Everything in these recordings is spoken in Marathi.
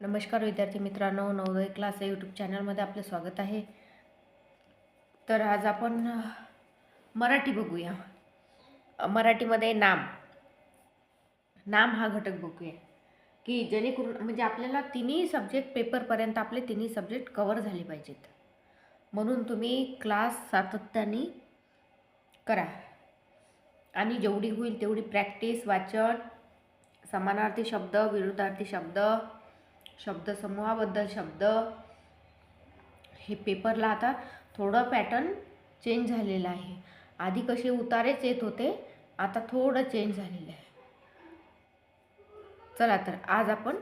नमस्कार विद्यार्थी मित्रांनो नवोदय क्लास या यूट्यूब चॅनलमध्ये आपले स्वागत आहे. तर आज आपण मराठी बघूया. मराठीमध्ये नाम. नाम हा घटक बघूया. की जेणेकरून म्हणजे आपल्याला तिन्ही सब्जेक्ट पेपरपर्यंत आपले तिन्ही सब्जेक्ट कवर झाले पाहिजेत. म्हणून तुम्ही क्लास सातत्याने करा. आणि जेवढी होईल तेवढी प्रॅक्टिस वाचन समानार्थी शब्द विरुद्धार्थी शब्द शब्दसमूहाबद्दल शब्द. हे पेपरला आता थोडं पॅटर्न चेंज झालेलं आहे. आधी कसे उतारेच येत होते आता थोडं चेंज झालेलं आहे. चला तर आज आपण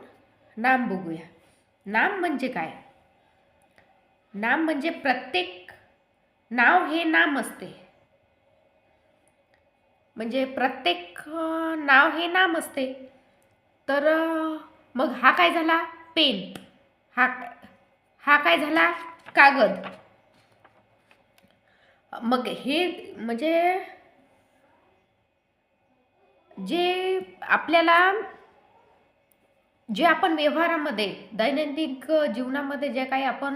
नाम बघूया. नाम म्हणजे काय? नाम म्हणजे प्रत्येक नाव हे नाम असते. म्हणजे प्रत्येक नाव हे नाम असते. तर मग हा काय झाला? पेन. हा हा काय झाला? कागद. मग हे म्हणजे जे आपल्याला जे आपण व्यवहारामध्ये दैनंदिन जीवनामध्ये जे काही आपण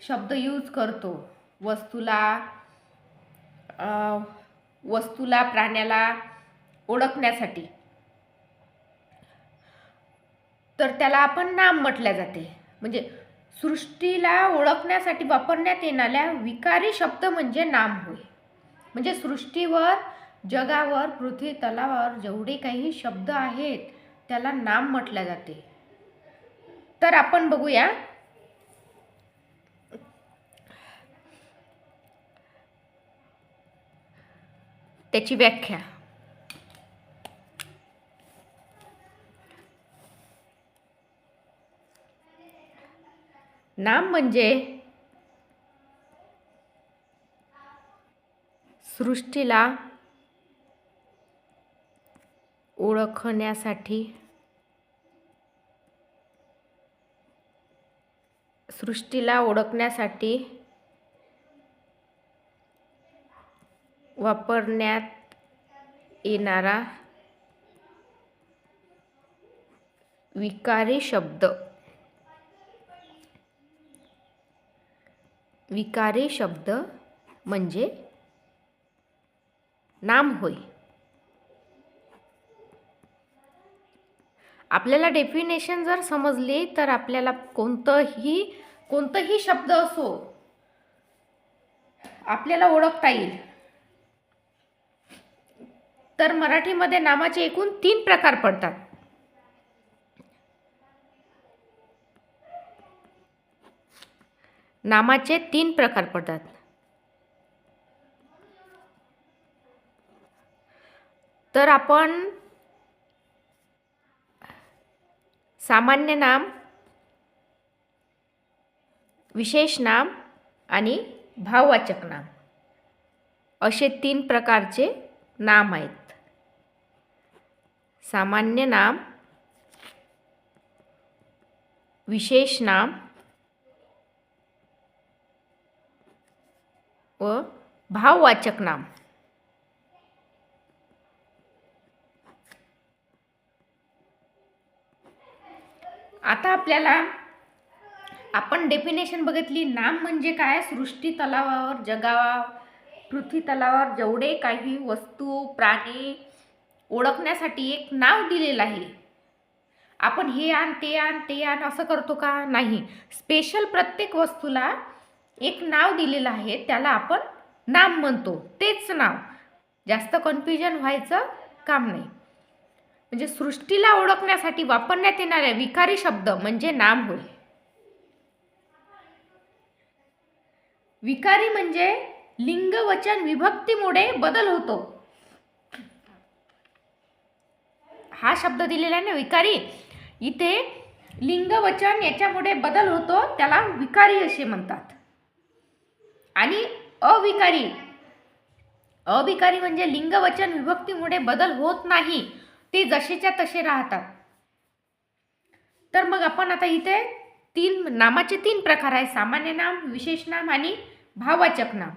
शब्द यूज करतो वस्तूला वस्तूला प्राण्याला ओळखण्यासाठी तर त्याला आपण नाम म्हटल्या जाते. म्हणजे सृष्टीला ओळखण्यासाठी वापरण्यात येणाऱ्या विकारी शब्द म्हणजे नाम होय. म्हणजे सृष्टीवर जगावर पृथ्वी तलावावर जेवढे काही शब्द आहेत त्याला नाम म्हटल्या जाते. तर आपण बघूया. त्याची व्याख्या. नाम म्हणजे सृष्टीला ओळखण्यासाठी. सृष्टीला ओळखण्यासाठी वापरण्यात येणारा विकारी शब्द. विकारी शब्द म्हणजे नाम होय. आपल्याला डेफिनेशन जर समजली तर आपल्याला कोणतंही कोणतंही शब्द असो आपल्याला ओळखता येईल. तर मराठीमध्ये नामाचे एकूण तीन प्रकार पडतात. नामाचे तीन प्रकार पडतात. तर आपण सामान्य नाम विशेष नाम आणि भाववाचक नाम. असे तीन प्रकारचे नाम आहेत. सामान्य नाम विशेष नाम व भाववाचक नाम. आता आपल्याला आपण डेफिनेशन बघितली नाम म्हणजे काय? सृष्टी तलावावर जगावा पृथ्वी तलावावर जेवढे काही वस्तू प्राणी ओळखण्यासाठी एक नाव दिलेलं आहे. आपण हे आण ते आण ते आण असं करतो का? नाही. स्पेशल प्रत्येक वस्तूला एक नाव दिलेलं आहे त्याला आपण नाम म्हणतो. तेच नाव. जास्त कन्फ्युजन व्हायचं काम नाही. म्हणजे सृष्टीला ओळखण्यासाठी वापरण्यात येणाऱ्या विकारी शब्द म्हणजे नाम होय. विकारी म्हणजे लिंग वचन विभक्तीमुळे बदल होतो. हा शब्द दिलेला आहे ना विकारी. इथे लिंगवचन याच्यामुळे बदल होतो त्याला विकारी असे म्हणतात. आणि अविकारी. अविकारी म्हणजे लिंगवचन विभक्तीमुळे बदल होत नाही. ते जसेच्या तसे राहतात. तर मग आपण आता इथे तीन नामाचे तीन प्रकार आहे सामान्य नाम विशेष नाम आणि भाववाचक नाम.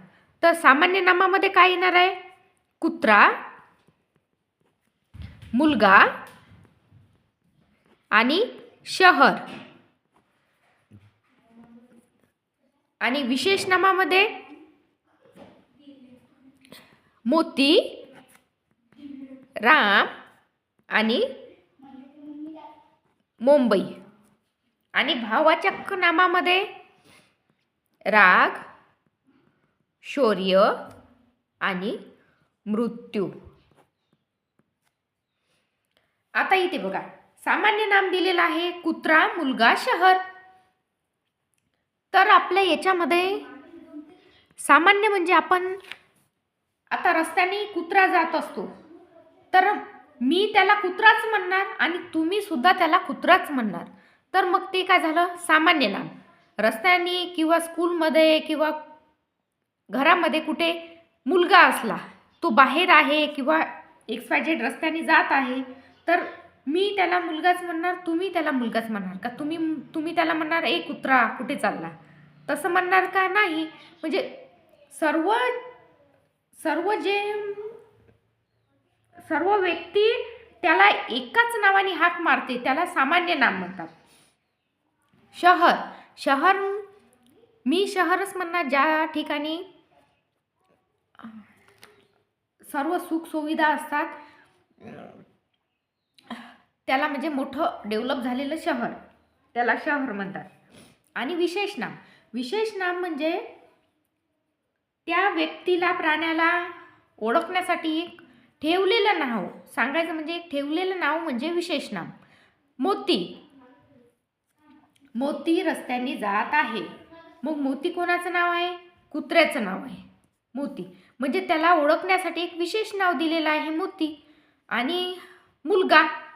तर सामान्य नामामध्ये काय येणार आहे? कुत्रा मुलगा आणि शहर. आणि विशेष नामामध्ये मोती राम आणि मुंबई. आणि भाववाचक नामामध्ये राग शौर्य आणि मृत्यू. आता इथे बघा. सामान्य नाम दिलेलं आहे कुत्रा मुलगा शहर. तर आपल्या याच्यामध्ये सामान्य म्हणजे आपण आता रस्त्याने कुत्रा जात असतो. तर मी त्याला कुत्राच म्हणणार आणि तुम्ही सुद्धा त्याला कुत्राच म्हणणार. तर मग ते काय झालं? सामान्य नाम. रस्त्याने किंवा स्कूलमध्ये किंवा घरामध्ये कुठे मुलगा असला तो बाहेर आहे किंवा एक्स वाय झेड रस्त्याने जात आहे तर मी त्याला मुलगाच म्हणणार तुम्ही त्याला मुलगाच म्हणणार का? तुम्ही तुम्ही त्याला म्हणणार ए कुत्रा कुठे चालला? तसं म्हणणार का नाही? म्हणजे सर्व सर्व जे सर्व व्यक्ती त्याला एकाच नावाने हाक मारते त्याला सामान्य नाम म्हणतात. शहर शहर मी शहरच म्हणणार ज्या ठिकाणी सर्व सुखसुविधा असतात त्याला म्हणजे मोठं डेव्हलप झालेलं शहर. त्याला शहर म्हणतात. आणि विशेष नाम. विशेष नाम म्हणजे त्या व्यक्तीला प्राण्याला ओळखण्यासाठी एक ठेवलेलं नाव. सांगायचं म्हणजे एक ठेवलेलं नाव म्हणजे विशेष नाम. मोती. मोती रस्त्याने जात आहे. मग मोती कोणाचं नाव आहे? कुत्र्याचं नाव आहे. मोती. म्हणजे त्याला ओळखण्यासाठी एक विशेष नाव दिलेलं आहे मोती. आणि मुलगा.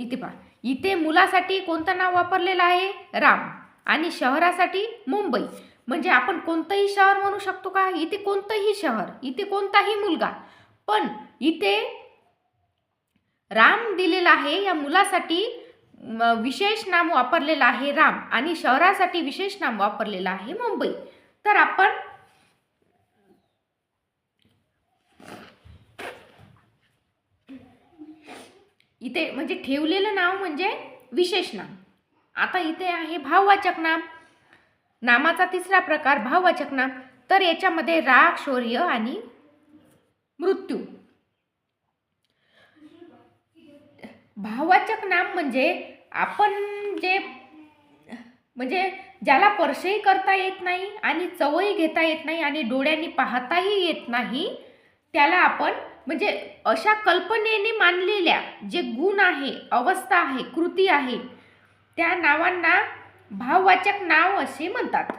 इथे पहा. इथे मुलासाठी कोणतं नाव वापरलेलं आहे? राम. आणि शहरासाठी मुंबई. म्हणजे आपण कोणतंही शहर म्हणू शकतो का? इथे कोणतंही शहर इथे कोणताही मुलगा. पण इथे राम दिलेला आहे या मुलासाठी विशेष नाम वापरलेलं आहे राम. आणि शहरासाठी विशेष नाम वापरलेलं आहे मुंबई. तर आपण इथे म्हणजे ठेवलेलं नाव म्हणजे विशेष नाम. आता इथे आहे भाववाचक नाम. नामाचा तिसरा प्रकार भाववाचक नाम. तर याच्यामध्ये राग शौर्य आणि मृत्यू. भाववाचक नाम म्हणजे आपण जे म्हणजे ज्याला स्पर्शही करता येत नाही आणि चवही घेता येत नाही आणि डोळ्यांनी पाहताही येत नाही त्याला आपण म्हणजे अशा कल्पनेने मानलेल्या जे गुण आहे अवस्था आहे कृती आहे त्या नावांना भाववाचक नाव असे म्हणतात.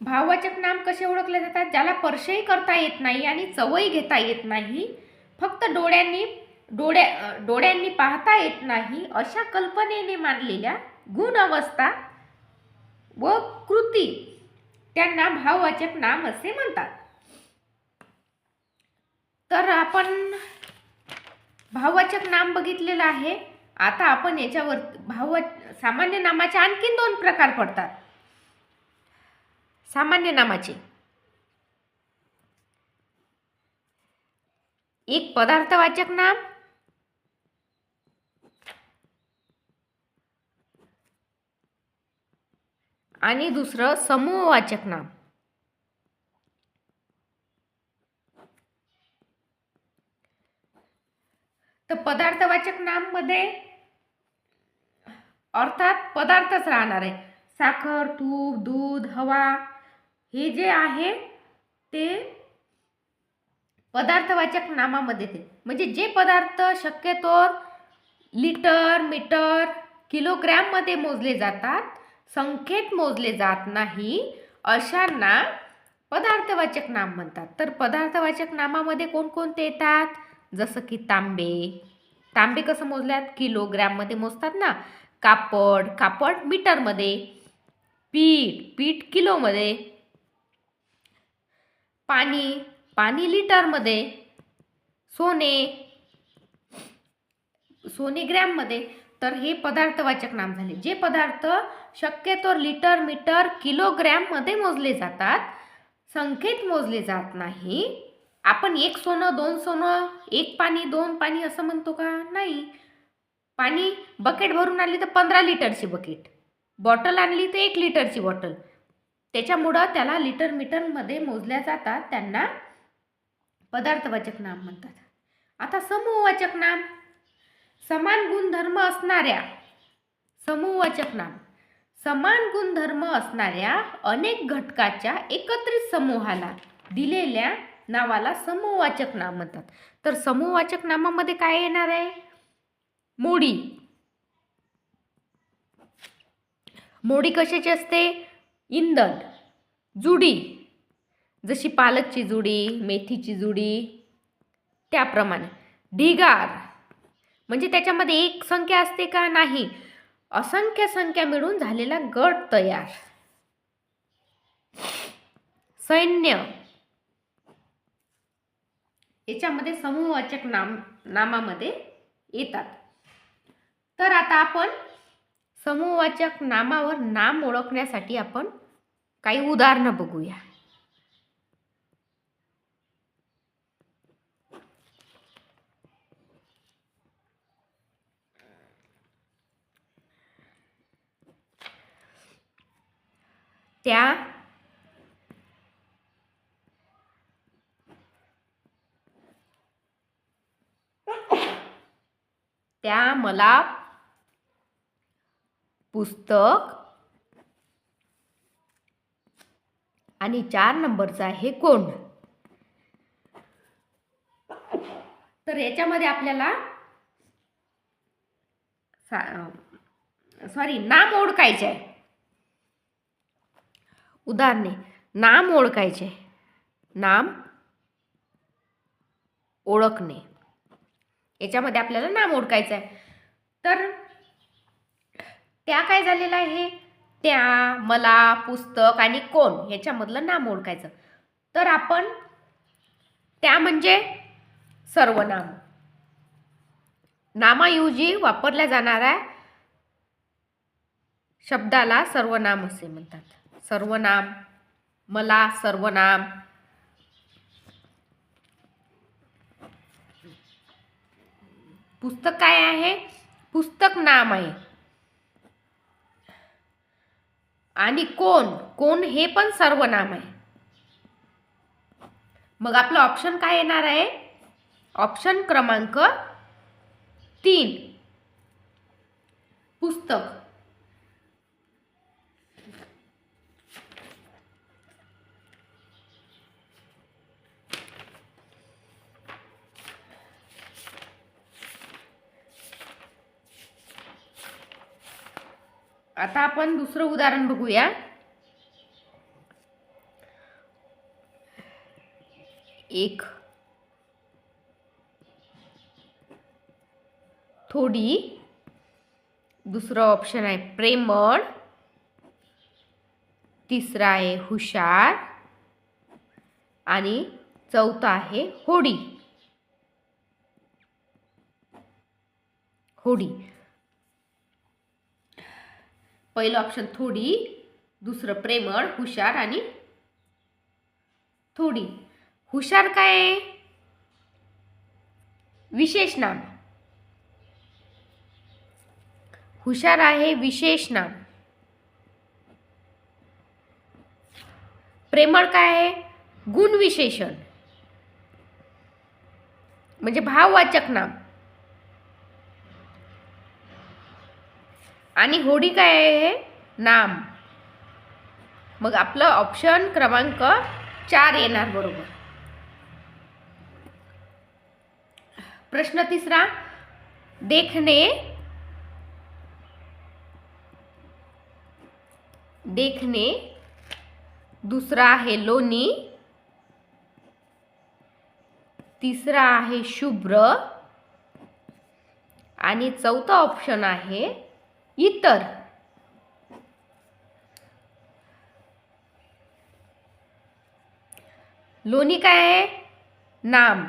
भाववाचक नाम कसे ओळखले जातात? ज्याला स्पर्शही करता येत नाही आणि चवही घेता येत नाही फक्त डोळ्यांनी डोळ्या डोळ्यांनी पाहता येत नाही अशा कल्पनेने मानलेल्या गुण अवस्था व कृती त्यांना भाववाचक नाम असे म्हणतात. तर आपण भाववाचक नाम बघितलेलं आहे. आता आपण याच्यावर भाव सामान्य नामाचे आणखीन दोन प्रकार पडतात. सामान्य नामाचे. एक पदार्थवाचक नाम आणि दुसरं समूहवाचक नाम. तर पदार्थवाचक नाममध्ये अर्थात पदार्थच राहणार आहे. साखर तूप दूध हवा हे जे आहे ते पदार्थवाचक नामामध्ये ते. म्हणजे जे पदार्थ शक्यतो लिटर मीटर किलोग्रॅममध्ये मोजले जातात संख्येत मोजले जात नाही अशांना पदार्थवाचक नाम म्हणतात. तर पदार्थवाचक नामामध्ये कोणकोणते येतात? जसं की तांबे. तांबे कसं मोजल्यात? किलोग्रॅममध्ये मोजतात ना? कापड. कापड मीटरमध्ये. पीठ. पीठ किलोमध्ये. पाणी. पाणी लिटरमध्ये. सोने. सोने ग्रॅममध्ये. तर हे पदार्थवाचक नाम झाले. जे पदार्थ शक्यतो लिटर मीटर किलोग्रॅममध्ये मोजले जातात. संख्येत मोजले जात नाही. आपण एक सोनं दोन सोनं एक पाणी दोन पाणी असं म्हणतो का? नाही. पाणी बकेट भरून आणली तर पंधरा लिटरची बकेट. बॉटल आणली तर एक लिटरची बॉटल. त्याच्यामुळं त्याला लिटर मीटरमध्ये मोजल्या जातात. त्यांना पदार्थवाचक नाम म्हणतात. आता समूहवाचक नाम. समान गुणधर्म असणाऱ्या समूहवाचक नाम. समान गुणधर्म असणाऱ्या अनेक घटकाच्या एकत्रित समूहाला दिलेल्या नावाला समूहवाचक नाम म्हणतात. तर समूहवाचक नामामध्ये काय येणार आहे? मोडी. मोडी कशाची असते? इंधन. जुडी. जशी पालकची जुडी मेथीची जुडी त्याप्रमाणे. ढिगार. म्हणजे त्याच्यामध्ये एक संख्या असते का? नाही. असंख्य संख्या मिळून झालेला गट तयार. सैन्य. याच्यामध्ये समूहवाचक नाम नामामध्ये येतात. तर आता आपण समूहवाचक नामावर नाम ओळखण्यासाठी आपण काही उदाहरणं बघूया. त्या त्या मला पुस्तक आणि चार नंबरचा आहे कोण तर याच्यामध्ये आपल्याला सॉरी नाम ओळखायचे आहे. उदाहरणे नाम ओळखायचे. नाम ओळखणे. याच्यामध्ये आपल्याला नाम ओळखायचं आहे तर त्या काय झालेलं आहे? त्या मला पुस्तक आणि कोण याच्यामधलं नाम ओळखायचं. तर आपण त्या म्हणजे सर्वनाम नामाऐवजी वापरल्या जाणाऱ्या शब्दाला सर्वनाम असे म्हणतात. सर्वनाम. मला सर्वनाम. पुस्तक काय आहे? पुस्तक नाम आहे. आणि कोण? कोण हे पण सर्वनाम आहे. मग आपलं ऑप्शन काय येणार आहे? ऑप्शन क्रमांक तीन. पुस्तक. आता आपण दुसरं उदाहरण बघूया. एक. थोडी. दुसरं ऑप्शन आहे प्रेमळ. तिसरा आहे हुशार. आणि चौथा आहे होडी. होडी. पहिलं ऑप्शन थोडी दुसरं प्रेमळ हुशार आणि थोडी. हुशार काय? आहे विशेष नाम. हुशार आहे विशेष नाम. प्रेमळ काय? आहे गुणविशेषण. म्हणजे भाववाचक नाम. आणि होडी काय आहे नाम. मग आपलं ऑप्शन क्रमांक चार येणार बरोबर. प्रश्न तिसरा. देखणे. देखणे. दुसरा आहे लोणी. तिसरा आहे शुभ्र. आणि चौथा ऑप्शन आहे इतर. लोणी काय आहे? नाम.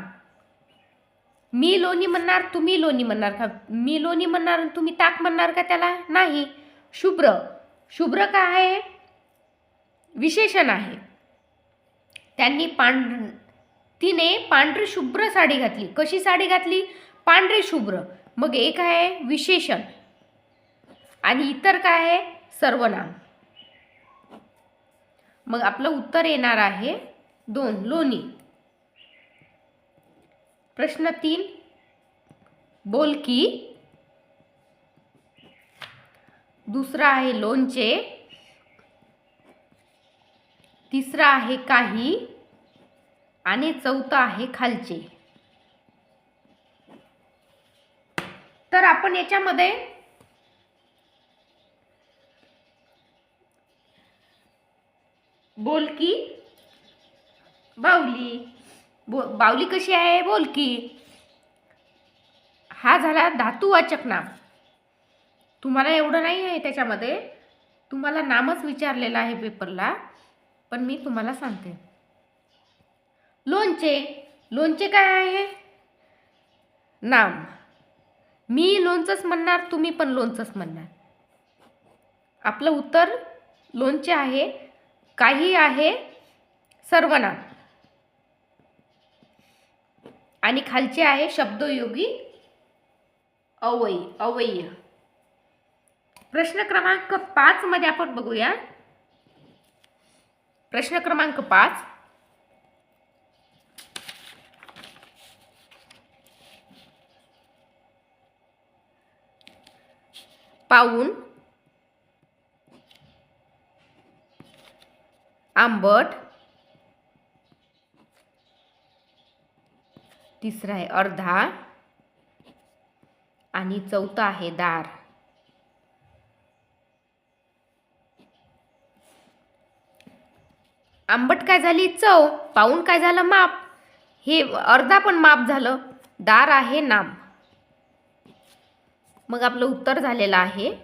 मी लोणी म्हणणार तुम्ही लोणी म्हणणार का? मी लोणी म्हणणार तुम्ही ताक म्हणणार का त्याला? नाही. शुभ्र. शुभ्र काय आहे? विशेषण आहे. त्यांनी पांढ तिने पांढरी शुभ्र साडी घातली. कशी साडी घातली? पांढरी शुभ्र. मग एक आहे विशेषण. आणि इतर काय आहे? सर्वनाम. मग आपलं उत्तर येणार आहे दोन लोणी. प्रश्न तीन. बोलकी दुसरा आहे लोणचे. तिसरा आहे काही. आणि चौथा आहे खालचे. तर आपण याच्यामध्ये बोलकी बावली. बो बावली कशी आहे? बोलकी हा झाला धातुवाचक नाम. तुम्हाला एवढं नाही आहे त्याच्यामध्ये. तुम्हाला नामच विचारलेलं आहे पेपरला पण मी तुम्हाला सांगते. लोणचे. लोणचे काय आहे? नाम. मी लोणचंच म्हणणार तुम्ही पण लोणचंच म्हणणार. आपलं उत्तर लोणचे आहे. काही आहे सर्वनाम. आणि खालचे आहे शब्दयोगी अवयी अवय्य. प्रश्न क्रमांक पाच मध्ये आपण बघूया. प्रश्न क्रमांक पाच. पाऊन. आंबट. तिसरा आहे अर्धा. आणि चौथा आहे दार. आंबट काय झाली? चव. पाहून काय झालं? माप. हे अर्धा पण माप झालं. दार आहे नाम. मग आपलं उत्तर झालेलं आहे.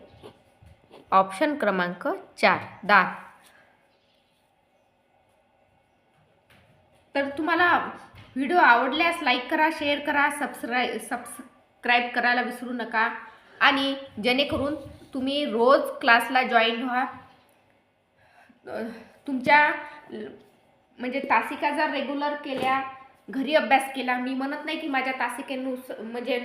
ऑप्शन क्रमांक चार दार. तर तुम्हाला व्हिडिओ आवडल्यास लाईक करा शेअर करा सबस्क्राय सबस्क्राईब करायला विसरू नका. आणि जेणेकरून तुम्ही रोज क्लासला जॉईन व्हा. तुमच्या म्हणजे तासिका जर रेग्युलर केल्या घरी अभ्यास केला मी म्हणत नाही की माझ्या तासिकेनुस म्हणजे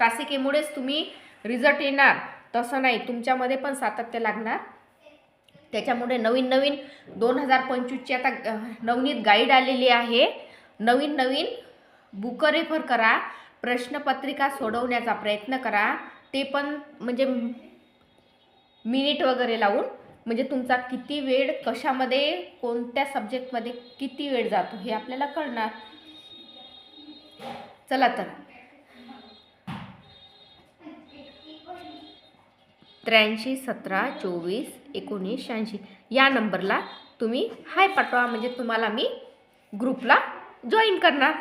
तासिकेमुळेच तुम्ही रिझल्ट येणार. तसं नाही तुमच्यामध्ये पण सातत्य लागणार. त्याच्यामुळे नवीन नवीन दोन हजार पंचवीसची आता नवनीत गाईड आलेली आहे. नवीन नवीन बुकं रेफर करा प्रश्नपत्रिका सोडवण्याचा प्रयत्न करा. ते पण म्हणजे मिनिट वगैरे लावून म्हणजे तुमचा किती वेळ कशामध्ये कोणत्या सब्जेक्टमध्ये किती वेळ जातो हे आपल्याला कळणार. चला तर. त्र्याऐंशी सतरा चोवीस एकोणीस शहाऐंशी या नंबरला तुम्ही हाय पाठवा. म्हणजे तुम्हाला मी ग्रुपला जॉईन करणार.